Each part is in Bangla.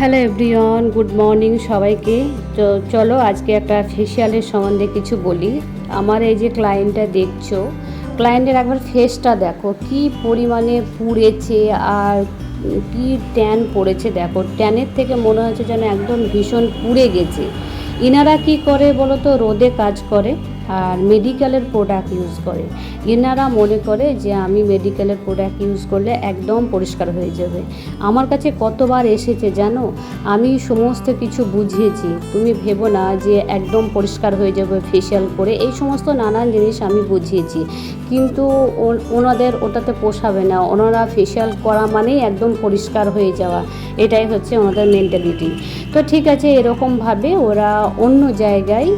হ্যালো এভরিওয়ান, গুড মর্নিং সবাইকে। তো চলো আজকে একটা ফেসিয়ালের সম্বন্ধে কিছু বলি। আমার এই যে ক্লায়েন্টটা দেখছ ক্লায়েন্টের একবার ফেসটা দেখো। কি পরিমাণে পুড়েছে আর কি ট্যান পড়েছে দেখো। ট্যানের থেকে মনে হচ্ছে যেন একদম ভীষণ পুড়ে গেছে। ইনারা কি করে বলো তো রোদে কাজ করে। আর মেডিকেলের প্রোডাক্ট ইউজ করে। এনারা মনে করে যে আমি মেডিকেলের প্রোডাক্ট ইউজ করলে একদম পরিষ্কার হয়ে যাবে। আমার কাছে কতবার এসেছে জানো? আমি সমস্ত কিছু বুঝিয়েছি। তুমি ভেবো না যে একদম পরিষ্কার হয়ে যাবে ফেশিয়াল করে। এই সমস্ত নানান জিনিস আমি বুঝিয়েছি। কিন্তু ওনাদের ওটাতে পোষাবে না। ওনারা ফেশিয়াল করা মানেই একদম পরিষ্কার হয়ে যাওয়া। এটাই হচ্ছে ওনাদের মেন্টালিটি তো ঠিক আছে, এরকমভাবে ওরা অন্য জায়গায়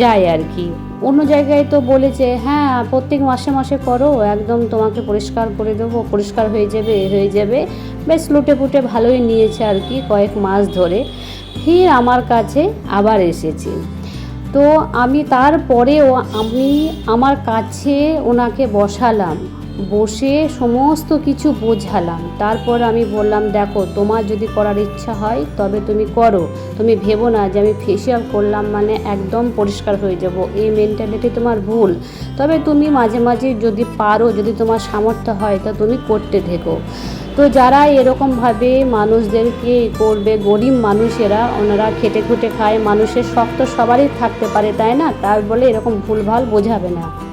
যায় আর কি। অন্য জায়গায় তো বলেছে হ্যাঁ প্রত্যেক মাসে মাসে করো, একদম তোমাকে পরিষ্কার করে দেবো, পরিষ্কার হয়ে যাবে হয়ে যাবে। বেশ লুটে পুটে ভালোই নিয়েছে আর কি কয়েক মাস ধরে। ফির আমার কাছে আবার এসেছে। তো আমি তারপরেও আমি আমার কাছে ওনাকে বসালাম। বসে সমস্ত কিছু বোঝালাম। তারপর আমি বললাম, দেখো, তোমার যদি করার ইচ্ছা হয়, তবে তুমি করো। তুমি ভেবো না যে আমি ফেসিয়াল করলাম মানে একদম পরিষ্কার হয়ে যাব। এই মেন্টালিটি তোমার ভুল। তবে তুমি মাঝে মাঝে যদি পারো, যদি তোমার সামর্থ্য হয়, তা তুমি করতে থেকো। তো যারা এরকমভাবে মানুষদেরকে করবে, গরিব মানুষেরা, ওনারা খেটে খুটে খায়, মানুষের শক্ত সবারই থাকতে পারে, তাই না? তার বলে এরকম ভুলভাল বোঝাবে না।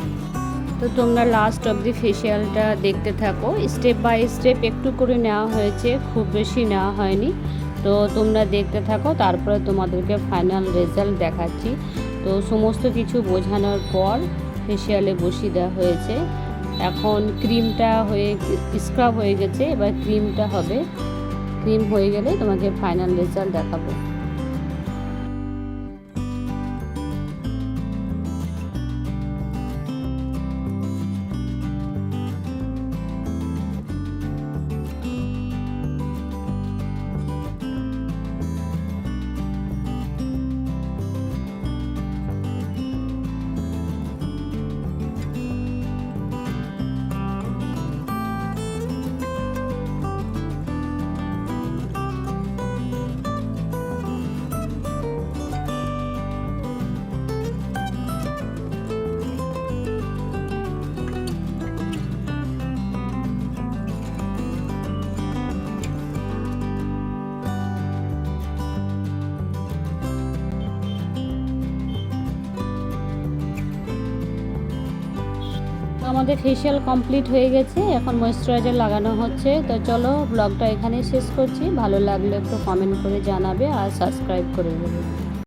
তো তোমরা লাস্ট অবধি ফেসিয়ালটা দেখতে থাকো। স্টেপ বাই স্টেপ একটু করে নেওয়া হয়েছে, খুব বেশি নেওয়া হয়নি। তো তোমরা দেখতে থাকো, তারপরে তোমাদেরকে ফাইনাল রেজাল্ট দেখাচ্ছি। তো সমস্ত কিছু বোঝানোর পর ফেসিয়ালে বসিয়ে দেওয়া হয়েছে। এখন ক্রিমটা হয়ে স্ক্রাব হয়ে গেছে, এবার ক্রিমটা হবে। ক্রিম হয়ে গেলে তোমাকে ফাইনাল রেজাল্ট দেখাবো। আমাদের ফেসিয়াল কমপ্লিট হয়ে গেছে, এখন ময়েশ্চারাইজার লাগানো হচ্ছে। তো চলো ব্লগটা এখানে শেষ করছি। ভালো লাগলে একটু কমেন্ট করে জানাবে আর সাবস্ক্রাইব করে দেবে।